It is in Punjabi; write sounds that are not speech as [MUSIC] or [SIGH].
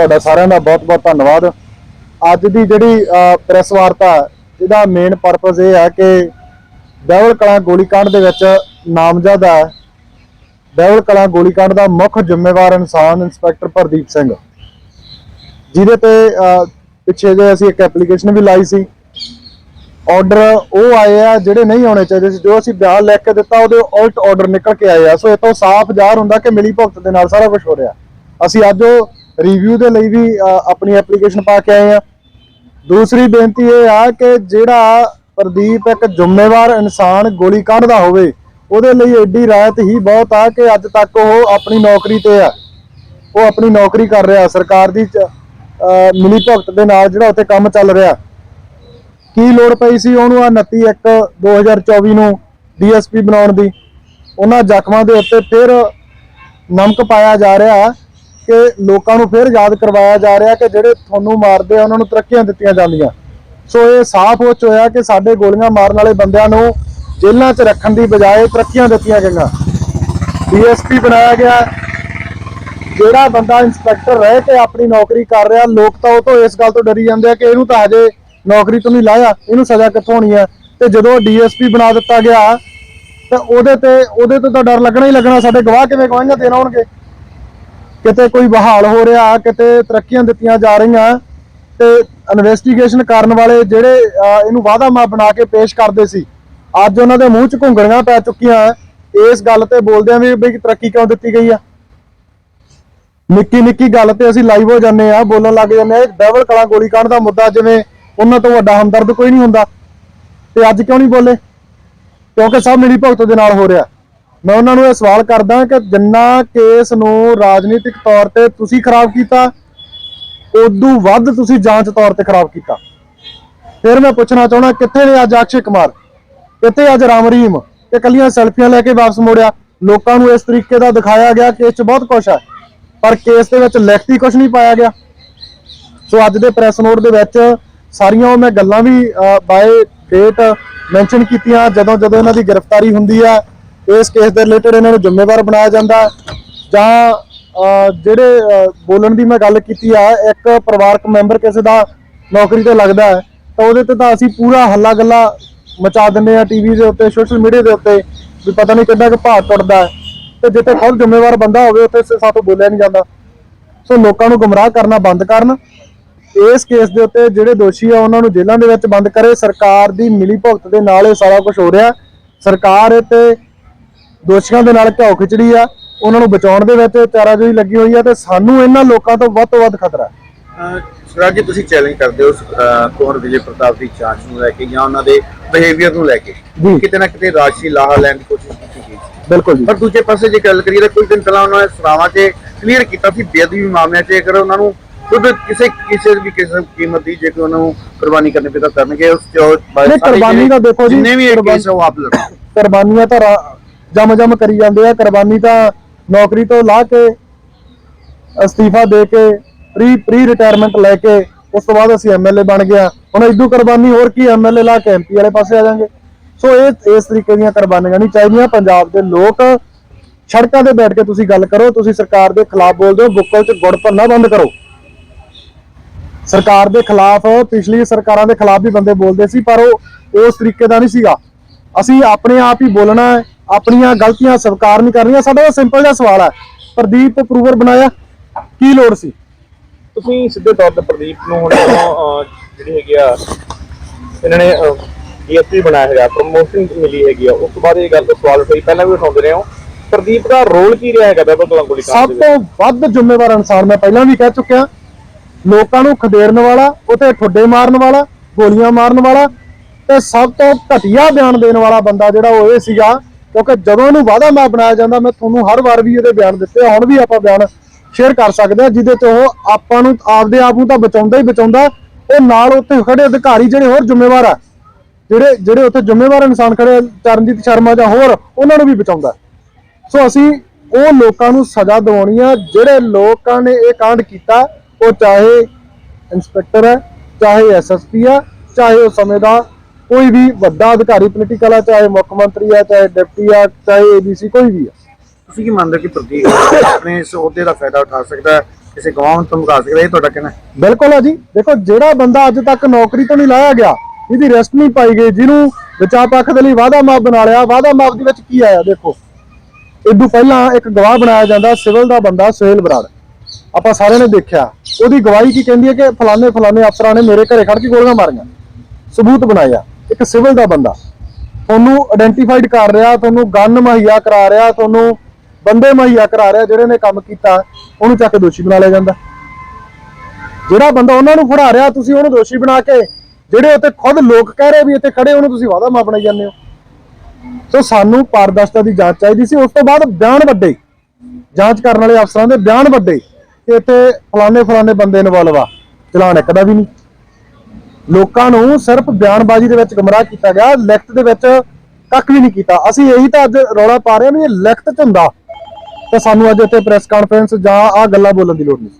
ਤੁਹਾਡਾ ਸਾਰਿਆਂ ਦਾ ਬਹੁਤ-ਬਹੁਤ ਧੰਨਵਾਦ। ਅੱਜ ਦੀ ਜਿਹੜੀ ਪ੍ਰੈਸ ਵਾਰਤਾ ਇਹਦਾ ਮੇਨ ਪਰਪਸ ਇਹ ਹੈ ਕਿ ਡੈਵਲ ਕਲਾ ਗੋਲੀकांड ਦੇ ਵਿੱਚ ਨਾਮਜ਼ਦ ਹੈ। ਡੈਵਲ ਕਲਾ ਗੋਲੀकांड ਦਾ ਮੁੱਖ ਜ਼ਿੰਮੇਵਾਰ ਇਨਸਾਨ ਇੰਸਪੈਕਟਰ ਪ੍ਰਦੀਪ ਸਿੰਘ। ਜਿਹਦੇ ਤੇ ਪਿੱਛੇ ਜੇ ਅਸੀਂ ਇੱਕ ਐਪਲੀਕੇਸ਼ਨ ਵੀ ਲਾਈ ਸੀ। ਆਰਡਰ ਉਹ ਆਏ ਆ ਜਿਹੜੇ ਨਹੀਂ ਆਉਣੇ ਚਾਹੀਦੇ ਸੀ, ਜੋ ਅਸੀਂ ਬਿਆਨ ਲਿਖ ਕੇ ਦਿੱਤਾ, ਉਹਦੇ ਉਲਟ ਆਰਡਰ ਨਿਕਲ ਕੇ ਆਏ ਆ। ਸੋ ਇਹ ਤੋਂ ਸਾਫ਼ ਜ਼ਾਹਰ ਹੁੰਦਾ ਕਿ ਮਿਲੀ ਭੁਗਤ ਦੇ ਨਾਲ ਸਾਰਾ ਕੁਝ ਹੋ ਰਿਹਾ। ਅਸੀਂ ਅੱਜ ਉਹ ਰਿਵਿਊ ਦੇ ਲਈ ਵੀ ਆਪਣੀ ਐਪਲੀਕੇਸ਼ਨ ਪਾ ਕੇ ਆਏ ਆ। ਦੂਸਰੀ ਬੇਨਤੀ ਇਹ ਆ ਕਿ ਜਿਹੜਾ ਪ੍ਰਦੀਪ ਇੱਕ ਜ਼ਿੰਮੇਵਾਰ ਇਨਸਾਨ ਗੋਲੀ ਕੱਢਦਾ ਹੋਵੇ, ਉਹਦੇ ਲਈ ਐਡੀ ਰਾਇਤ ਹੀ ਬਹੁਤ ਆ ਕਿ ਅੱਜ ਤੱਕ ਉਹ ਆਪਣੀ ਨੌਕਰੀ ਤੇ ਆ। ਉਹ ਆਪਣੀ ਨੌਕਰੀ ਕਰ ਰਿਹਾ, ਸਰਕਾਰ ਦੀ ਚ- ਅਹ ਮਿਲੀ ਭੁਗਤ ਦੇ ਨਾਲ ਜਿਹੜਾ ਉੱਥੇ ਕੰਮ ਚੱਲ ਰਿਹਾ। ਕੀ ਲੋੜ ਪਈ ਸੀ ਉਹਨੂੰ ਆ 29 1 2024 ਨੂੰ ਡੀਐਸਪੀ ਬਣਾਉਣ ਦੀ? ਉਹਨਾਂ ਜ਼ਖਮਾਂ ਦੇ ਉੱਤੇ ਫਿਰ ਨਮਕ ਪਾਇਆ ਜਾ ਰਿਹਾ। ਕਿ ਲੋਕਾਂ ਨੂੰ ਫਿਰ ਯਾਦ ਕਰਵਾਇਆ ਜਾ ਰਿਹਾ ਕਿ ਜਿਹੜੇ ਤੁਹਾਨੂੰ ਮਾਰਦੇ ਆ, ਉਹਨਾਂ ਨੂੰ ਤਰੱਕੀਆਂ ਦਿੱਤੀਆਂ ਜਾਂਦੀਆਂ। ਸੋ ਇਹ ਸਾਫ਼ ਹੋ ਚੁੱਕਿਆ ਕਿ ਸਾਡੇ ਗੋਲੀਆਂ ਮਾਰਨ ਵਾਲੇ ਬੰਦਿਆਂ ਨੂੰ ਜੇਲ੍ਹਾਂ 'ਚ ਰੱਖਣ ਦੀ ਬਜਾਏ ਤਰੱਕੀਆਂ ਦਿੱਤੀਆਂ ਗਈਆਂ। ਡੀਐਸਪੀ ਬਣਾਇਆ ਗਿਆ। ਜਿਹੜਾ ਬੰਦਾ ਇੰਸਪੈਕਟਰ ਰਹਿ ਕੇ ਆਪਣੀ ਨੌਕਰੀ ਕਰ ਰਿਹਾ, ਲੋਕ ਤਾਂ ਉਹ ਤੋਂ ਇਸ ਗੱਲ ਤੋਂ ਡਰੀ ਜਾਂਦੇ ਆ ਕਿ ਇਹਨੂੰ ਤਾਂ ਹਜੇ ਨੌਕਰੀ ਤੋਂ ਨਹੀਂ ਲਾਇਆ, ਇਹਨੂੰ ਸਜ਼ਾ ਕਿੱਥੋਂ ਹੋਣੀ ਆ? ਤੇ ਜਦੋਂ ਡੀਐਸਪੀ ਬਣਾ ਦਿੱਤਾ ਗਿਆ, ਤੇ ਉਹਦੇ ਤੇ ਉਹਦੇ ਤੇ ਤਾਂ ਡਰ ਲੱਗਣਾ ਹੀ ਲੱਗਣਾ, ਸਾਡੇ ਗਵਾਹ ਕਿਵੇਂ ਗਵਾਹੀਆਂ ਦੇਣ ਆਉਣਗੇ? ਕਿਤੇ ਕੋਈ ਬਹਾਲ ਹੋ ਰਿਹਾ, ਕਿਤੇ ਤਰੱਕੀਆਂ ਦਿੱਤੀਆਂ ਜਾ ਰਹੀਆਂ ਤੇ ਇਨਵੈਸਟੀਗੇਸ਼ਨ ਕਰਨ ਵਾਲੇ ਜਿਹੜੇ ਇਹਨੂੰ ਵਾਅਦਾ ਮਾ ਬਣਾ ਕੇ ਪੇਸ਼ ਕਰਦੇ ਸੀ। ਅੱਜ ਉਹਨਾਂ ਦੇ ਮੂੰਹ 'ਚ ਘੁੰਗੜੀਆਂ ਪੈ ਚੁੱਕੀਆਂ, ਇਸ ਗੱਲ ਤੇ ਬੋਲਦੇ ਆ ਵੀ ਬਈ ਤਰੱਕੀ ਕਿਉਂ ਦਿੱਤੀ ਗਈ ਆ? ਨਿੱਕੀ ਨਿੱਕੀ ਗੱਲ ਤੇ ਅਸੀਂ ਲਾਈਵ ਹੋ ਜਾਂਦੇ ਆ ਬੋਲਣ ਲੱਗ ਜਾਂਦੇ ਆ ਡਬਲ ਕਲਾ ਗੋਲੀ ਕਾਂਡ ਦਾ ਮੁੱਦਾ ਜਿਵੇਂ ਉਹਨਾਂ ਤੋਂ ਵੱਡਾ ਹਮਦਰਦ ਕੋਈ ਨਹੀਂ ਹੁੰਦਾ। ਤੇ ਅੱਜ ਕਿਉਂ ਨਹੀਂ ਬੋਲੇ? ਕਿਉਂਕਿ ਸਭ ਮਿਲੀ ਭਗਤ ਦੇ ਨਾਲ ਹੋ ਰਿਹਾ। ਮੈਂ ਉਹਨਾਂ ਨੂੰ ਇਹ ਸਵਾਲ ਕਰਦਾ ਕਿ ਜਿੰਨਾ ਕੇਸ ਨੂੰ ਰਾਜਨੀਤਿਕ ਤੌਰ ਤੇ ਤੁਸੀਂ ਖਰਾਬ ਕੀਤਾ, ਉਦੋਂ ਵੱਧ ਤੁਸੀਂ ਜਾਂਚ ਤੌਰ ਤੇ ਖਰਾਬ ਕੀਤਾ। ਫਿਰ ਮੈਂ ਪੁੱਛਣਾ ਚਾਹਣਾ ਕਿੱਥੇ ਨੇ ਅੱਜ ਅਕਸ਼ੇ ਕੁਮਾਰ? ਕਿੱਥੇ ਅੱਜ ਰਾਮ ਰਹੀਮ? ਇਹ ਕੱਲੀਆਂ ਸੈਲਫੀਆਂ ਲੈ ਕੇ ਵਾਪਸ ਮੋੜਿਆ। ਲੋਕਾਂ ਨੂੰ ਇਸ ਤਰੀਕੇ ਦਾ ਦਿਖਾਇਆ ਗਿਆ ਕਿ ਇਹ ਚ ਬਹੁਤ ਕੁਝ ਹੈ ਪਰ ਕੇਸ ਦੇ ਵਿੱਚ ਲਿਖਤੀ ਕੁਝ ਨਹੀਂ ਪਾਇਆ ਗਿਆ। ਸੋ ਅੱਜ ਦੇ ਪ੍ਰੈਸ ਨੋਟ ਦੇ ਵਿੱਚ ਸਾਰੀਆਂ ਉਹ ਮੈਂ ਗੱਲਾਂ ਵੀ ਬਾਏ ਡੇਟ ਮੈਂਸ਼ਨ ਕੀਤੀਆਂ ਜਦੋਂ ਜਦੋਂ ਇਹਨਾਂ ਦੀ ਗ੍ਰਿਫਤਾਰੀ ਹੁੰਦੀ ਹੈ ਇਸ ਕੇਸ ਦੇ ਰਿਲੇਟਡ ਇਹਨਾਂ ਨੂੰ ਜ਼ਿੰਮੇਵਾਰ ਬਣਾਇਆ ਜਾਂਦਾ ਜਾਂ ਜਿਹੜੇ ਬੋਲਣ ਦੀ ਮੈਂ ਗੱਲ ਕੀਤੀ ਆ, ਇੱਕ ਪਰਿਵਾਰਕ ਮੈਂਬਰ ਕਿਸੇ ਦਾ ਨੌਕਰੀ ਤੇ ਲੱਗਦਾ ਹੈ, ਤਾਂ ਉਹਦੇ ਤੇ ਤਾਂ ਅਸੀਂ ਪੂਰਾ ਹੱਲਾ ਗੱਲਾ ਮਚਾ ਦਿੰਦੇ ਆ ਟੀਵੀ ਦੇ ਉੱਤੇ ਸੋਸ਼ਲ ਮੀਡੀਆ ਦੇ ਉੱਤੇ, ਵੀ ਪਤਾ ਨਹੀਂ ਕਿੰਨਾ ਕੁ ਭਾਅ ਟੁੱਟਦਾ ਹੈ। ਤੇ ਜਿੱਥੇ ਖੁਦ ਜ਼ਿੰਮੇਵਾਰ ਬੰਦਾ ਹੋਵੇ, ਉੱਥੇ ਸਾਥੋਂ ਬੋਲਿਆ ਨਹੀਂ ਜਾਂਦਾ। ਸੋ ਲੋਕਾਂ ਨੂੰ ਗੁੰਮਰਾਹ ਕਰਨਾ ਬੰਦ ਕਰਨ। ਇਸ ਕੇਸ ਦੇ ਉੱਤੇ ਜਿਹੜੇ ਦੋਸ਼ੀ ਆ, ਉਹਨਾਂ ਨੂੰ ਜੇਲ੍ਹਾਂ ਦੇ ਵਿੱਚ ਬੰਦ ਕਰੇ। ਸਰਕਾਰ ਦੀ ਮਿਲੀ ਭੁਗਤ ਦੇ ਨਾਲ ਇਹ ਸਾਰਾ ਕੁਝ ਹੋ ਰਿਹਾ। ਸਰਕਾਰ ਇਹ ਤੇ ਦੋਸ਼ੀਆਂ ਦੇ ਨਾਲ ਘਾਉ ਖਿਚੜੀ ਆ ਉਹਨਾਂ ਨੂੰ ਬਚਾਉਣ ਦੇ ਵਿੱਚ ਚਾਰਾਜੋਈ ਲੱਗੀ ਹੋਈ ਆ ਤੇ ਸਾਨੂੰ ਇਹਨਾਂ ਲੋਕਾਂ ਤੋਂ ਵੱਧ ਤੋਂ ਵੱਧ ਖਤਰਾ ਹੈ। ਸਰਾਜ ਜੀ ਤੁਸੀਂ ਚੈਲੰਜ ਕਰਦੇ ਹੋ ਕੁੰਵਰ ਵਿਜੇ ਪ੍ਰਤਾਪ ਦੀ ਜਾਂਚ ਨੂੰ ਲੈ ਕੇ ਜਾਂ ਉਹਨਾਂ ਦੇ ਬਿਹੇਵੀਅਰ ਨੂੰ ਲੈ ਕੇ। ਕਿਤੇ ਨਾ ਕਿਤੇ ਰਾਜਸੀ ਲਾਹਾ ਲੈਣ ਦੀ ਕੋਸ਼ਿਸ਼ ਕੀਤੀ ਗਈ ਬਿਲਕੁਲ ਜੀ। ਪਰ ਦੂਜੇ ਪਾਸੇ ਜੇ ਗੱਲ ਕਰੀਏ ਤਾਂ ਕੁਝ ਦਿਨ ਪਹਿਲਾਂ ਉਹਨਾਂ ਨੇ ਸਰਾਵਾਂ 'ਚ ਕਲੀਅਰ ਕੀਤਾ ਸੀ ਬੇਅਦਬੀ ਮਾਮਲਿਆਂ 'ਚ ਅਗਰ ਉਹਨਾਂ ਨੂੰ ਖੁਦ ਕਿਸੇ ਕਿਸੇ ਵੀ ਕਿਸਮ ਕੀਮਤ ਦੀ ਜੇ ਕੋਈ ਉਹਨਾਂ ਨੂੰ ਕੁਰਬਾਨੀ ਕਰਨੀ ਪਈ ਤਾਂ ਕਰਨਗੇ ਉਸ ਨਹੀਂ, ਕੁਰਬਾਨੀ ਤਾਂ ਦੇਖੋ ਜੀ, ਜਿੰਨੇ ਵੀ ਇਹ ਕੇਸ ਉਹ ਆਪ ਲੜਨ ਕੁਰਬਾਨੀਆਂ ਤਾਂ ਜਮ ਜਮ ਕਰੀ ਜਾਂਦੇ ਆ। ਕੁਰਬਾਨੀ ਤਾਂ ਨੌਕਰੀ ਤੋਂ ਲਾ ਕੇ, ਅਸਤੀਫਾ ਦੇ ਕੇ, ਪ੍ਰੀ ਪ੍ਰੀ ਰਿਟਾਇਰਮੈਂਟ ਲੈ ਕੇ, ਉਸ ਤੋਂ ਬਾਅਦ ਅਸੀਂ ਐਮਐਲਏ ਬਣ ਗਿਆ ਹੁਣ ਇਦੋਂ ਕੁਰਬਾਨੀ ਹੋਰ ਕੀ ਐਮਐਲਏ ਲਾ ਕੇ ਐਮਪੀ ਵਾਲੇ ਪਾਸੇ ਆ ਜਾਾਂਗੇ। ਸੋ ਇਹ, ਇਸ ਤਰੀਕੇ ਦੀਆਂ ਕੁਰਬਾਨੀਆਂ ਨਹੀਂ ਚਾਹੀਦੀਆਂ। ਪੰਜਾਬ ਦੇ ਲੋਕ ਸੜਕਾਂ ਤੇ ਬੈਠ ਕੇ ਤੁਸੀਂ ਗੱਲ ਕਰੋ, ਤੁਸੀਂ ਸਰਕਾਰ ਦੇ ਖਿਲਾਫ ਬੋਲਦੇ ਹੋ ਬੁੱਕਲ 'ਚ ਗੁੜ ਭਰਨਾ ਬੰਦ ਕਰੋ। ਸਰਕਾਰ ਦੇ ਖਿਲਾਫ, ਪਿਛਲੀ ਸਰਕਾਰਾਂ ਦੇ ਖਿਲਾਫ ਵੀ ਬੰਦੇ ਬੋਲਦੇ ਸੀ, ਪਰ ਉਹ ਉਸ ਤਰੀਕੇ ਦਾ ਨਹੀਂ ਸੀਗਾ। ਅਸੀਂ ਆਪਣੇ ਆਪ ਹੀ ਬੋਲਣਾ ਹੈ। ਆਪਣੀਆਂ ਗਲਤੀਆਂ ਸਵੀਕਾਰ ਨਹੀਂ ਕਰਨੀਆਂ ਸਾਡਾ ਉਹ ਸਿੰਪਲ ਜਿਹਾ ਸਵਾਲ ਹੈ ਪ੍ਰਦੀਪ ਅਪਰੂਵਰ ਬਣਾਇਆ। ਕੀ ਲੋੜ ਸੀ? ਤੁਸੀਂ ਸਿੱਧੇ ਤੌਰ ਤੇ ਪ੍ਰਦੀਪ ਨੂੰ ਹੁਣ ਅਹ, ਜਿਹੜੀ ਹੈਗੀ ਆ ਇਹਨਾਂ ਨੇ ਡੀਐਸਪੀ ਬਣਾਇਆ ਹੈਗਾ ਪ੍ਰਮੋਸ਼ਨ ਮਿਲੀ ਹੈਗੀ ਆ ਉਸ ਤੋਂ ਬਾਅਦ ਇਹ ਗੱਲ ਤੋਂ ਸਵਾਲ ਉਠਾਈ ਪਹਿਲਾਂ ਵੀ ਉਠਾਉਂਦੇ ਰਹੇ ਹੋ। ਪ੍ਰਦੀਪ ਦਾ ਰੋਲ ਕੀ ਰਿਹਾ ਹੈਗਾ ਬੇਬਲ ਕਲਾਂ ਗੋਲੀ ਕਾਂਡ ਸਭ ਦੇ ਵਿੱਚ? ਤੋਂ ਵੱਧ ਜ਼ਿੰਮੇਵਾਰ ਇਨਸਾਨ ਮੈਂ ਪਹਿਲਾਂ ਵੀ ਕਹਿ ਚੁੱਕਿਆ। ਲੋਕਾਂ ਨੂੰ ਖਦੇੜਨ ਵਾਲਾ ਉਤੇ ਠੁੱਡੇ ਮਾਰਨ ਵਾਲਾ ਗੋਲੀਆਂ ਮਾਰਨ ਵਾਲਾ ਤੇ ਸਭ ਤੋਂ ਘਟੀਆ ਬਿਆਨ ਦੇਣ ਵਾਲਾ ਬੰਦਾ ਜਿਹੜਾ ਉਹ ਇਹ ਸੀਗਾ ਕਿਉਂਕਿ ਜਦੋਂ ਇਹਨੂੰ ਵਾਅਦਾ ਮੈਂ ਬਣਾਇਆ ਜਾਂਦਾ, ਮੈਂ ਤੁਹਾਨੂੰ ਹਰ ਵਾਰ ਵੀ ਇਹਦੇ ਬਿਆਨ ਦਿੱਤੇ ਹੁਣ ਵੀ ਆਪਾਂ ਬਿਆਨ ਸ਼ੇਅਰ ਕਰ ਸਕਦੇ ਆ, ਜਿਹਦੇ ਚ ਉਹ ਆਪਾਂ ਨੂੰ ਆਪਦੇ ਆਪ ਨੂੰ ਤਾਂ ਬਚਾਉਂਦਾ ਹੀ ਬਚਾਉਂਦਾ, ਉਹ ਨਾਲ ਉੱਥੇ ਖੜੇ ਅਧਿਕਾਰੀ ਜਿਹੜੇ ਹੋਰ ਜ਼ਿੰਮੇਵਾਰ ਆ, ਜਿਹੜੇ ਜਿਹੜੇ ਉੱਥੇ ਜ਼ਿੰਮੇਵਾਰ ਇਨਸਾਨ ਖੜੇ ਚਰਨਜੀਤ ਸ਼ਰਮਾ ਜਾਂ ਹੋਰ, ਉਹਨਾਂ ਨੂੰ ਵੀ ਬਚਾਉਂਦਾ। ਸੋ ਅਸੀਂ ਉਹ ਲੋਕਾਂ ਨੂੰ ਸਜ਼ਾ ਦਿਵਾਉਣੀ ਆ, ਜਿਹੜੇ ਲੋਕਾਂ ਨੇ ਇਹ ਕਾਂਡ ਕੀਤਾ, ਉਹ ਚਾਹੇ ਇੰਸਪੈਕਟਰ ਹੈ ਚਾਹੇ ਐਸਐਸਪੀ ਆ, ਚਾਹੇ ਉਸ ਸਮੇਂ ਦਾ ਕੋਈ ਵੀ ਵੱਡਾ ਅਧਿਕਾਰੀ ਪੋਲੀਟੀਕਲ ਆ ਚਾਹੇ ਮੁੱਖ ਮੰਤਰੀ ਆ ਚਾਹੇ ਡਿਪਟੀ ਆ ਚਾਹੇ ਏਬੀਸੀ ਕੋਈ ਵੀ ਆ। ਤੁਸੀਂ ਕੀ ਮੰਨਦੇ ਹੋ ਕਿ ਪ੍ਰਦੀਪ [COUGHS] ਆਪਣੇ ਇਸ ਅਹੁਦੇ ਦਾ ਫਾਇਦਾ ਉਠਾ ਸਕਦਾ ਹੈ? ਕਿਸੇ ਗਵਾਹ ਨੂੰ ਧਮਕਾ ਸਕਦਾ ਇਹ ਤੁਹਾਡਾ ਕਹਿਣਾ ਹੈ? ਬਿਲਕੁਲ ਹੈ ਜੀ। ਦੇਖੋ ਜਿਹੜਾ ਬੰਦਾ ਅੱਜ ਤੱਕ ਨੌਕਰੀ ਤੋਂ ਨਹੀਂ ਲਾਇਆ ਗਿਆ ਇਹਦੀ ਰੈਸਟ ਨਹੀਂ ਪਾਈ ਗਈ ਜਿਹਨੂੰ ਬਚਾ ਪੱਖ ਦੇ ਲਈ ਵਾਅਦਾ ਮਾਫ ਬਣਾ ਲਿਆ ਵਾਅਦਾ ਮਾਫ ਦੇ ਵਿੱਚ ਕੀ ਆਇਆ ਦੇਖੋ। ਇਦੋਂ ਪਹਿਲਾਂ ਇੱਕ ਗਵਾਹ ਬਣਾਇਆ ਜਾਂਦਾ ਸਿਵਲ ਦਾ ਬੰਦਾ ਸੁਹੇਲ ਬਰਾੜ। ਆਪਾਂ ਸਾਰਿਆਂ ਨੇ ਦੇਖਿਆ ਉਹਦੀ ਗਵਾਹੀ ਕੀ ਕਹਿੰਦੀ ਹੈ ਕਿ ਫਲਾਣੇ ਫਲਾਣੇ ਅਫਸਰਾਂ ਨੇ ਮੇਰੇ ਘਰੇ ਖੜ ਕੇ ਗੋਲੀਆਂ ਮਾਰੀਆਂ ਸਬੂਤ ਬਣਾਇਆ। ਇੱਕ ਸਿਵਲ ਦਾ ਬੰਦਾ। ਤੁਹਾਨੂੰ ਆਇਡੈਂਟੀਫਾਈਡ ਕਰ ਰਿਹਾ, ਤੁਹਾਨੂੰ ਗਨ ਮੁਹੱਈਆ ਕਰਾ ਰਿਹਾ, ਤੁਹਾਨੂੰ ਬੰਦੇ ਮੁਹੱਈਆ ਕਰਾ ਰਿਹਾ ਜਿਹੜੇ ਨੇ ਕੰਮ ਕੀਤਾ, ਉਹਨੂੰ ਚੱਕ ਕੇ ਦੋਸ਼ੀ ਬਣਾ ਲਿਆ ਜਾਂਦਾ। ਜਿਹੜਾ ਬੰਦਾ ਉਹਨਾਂ ਨੂੰ ਫੜਾ ਰਿਹਾ, ਤੁਸੀਂ ਉਹਨੂੰ ਦੋਸ਼ੀ ਬਣਾ ਕੇ, ਜਿਹੜੇ ਉੱਤੇ ਖੁਦ ਲੋਕ ਕਹਿ ਰਹੇ ਵੀ ਇੱਥੇ ਖੜੇ, ਉਹਨੂੰ ਤੁਸੀਂ ਵਾਅਦਾ ਮਾ ਬਣਾਈ ਜਾਂਦੇ ਹੋ। ਸੋ ਸਾਨੂੰ ਪਾਰਦਰਸ਼ਤਾ ਦੀ ਜਾਂਚ ਚਾਹੀਦੀ ਸੀ। ਉਸ ਤੋਂ ਬਾਅਦ ਬਿਆਨ ਵੱਡੇ। ਜਾਂਚ ਕਰਨ ਵਾਲੇ ਅਫਸਰਾਂ ਦੇ ਬਿਆਨ ਵੱਡੇ ਕਿ ਇੱਥੇ ਫਲਾਣੇ ਫਲਾਣੇ ਬੰਦੇ ਇਨਵੋਲਵ ਆ। ਚਲਾਨ ਇੱਕ ਦਾ ਵੀ ਨਹੀਂ। ਲੋਕਾਂ ਨੂੰ ਸਿਰਫ ਬਿਆਨਬਾਜ਼ੀ ਦੇ ਵਿੱਚ ਗਮਰਾਹ ਕੀਤਾ ਗਿਆ, ਲਿਖਤ ਦੇ ਵਿੱਚ ਕੱਖ ਵੀ ਨਹੀਂ ਕੀਤਾ। ਅਸੀਂ ਇਹੀ ਤਾਂ ਅੱਜ ਰੌਲਾ ਪਾ ਰਹੇ ਹਾਂ ਵੀ ਇਹ ਲਿਖਤ ਚ ਹੁੰਦਾ ਤਾਂ ਸਾਨੂੰ ਅੱਜ ਇੱਥੇ ਪ੍ਰੈਸ ਕਾਨਫਰੰਸ ਜਾਂ ਆ ਗੱਲਾਂ ਬੋਲਣ ਦੀ ਲੋੜ ਨਹੀਂ।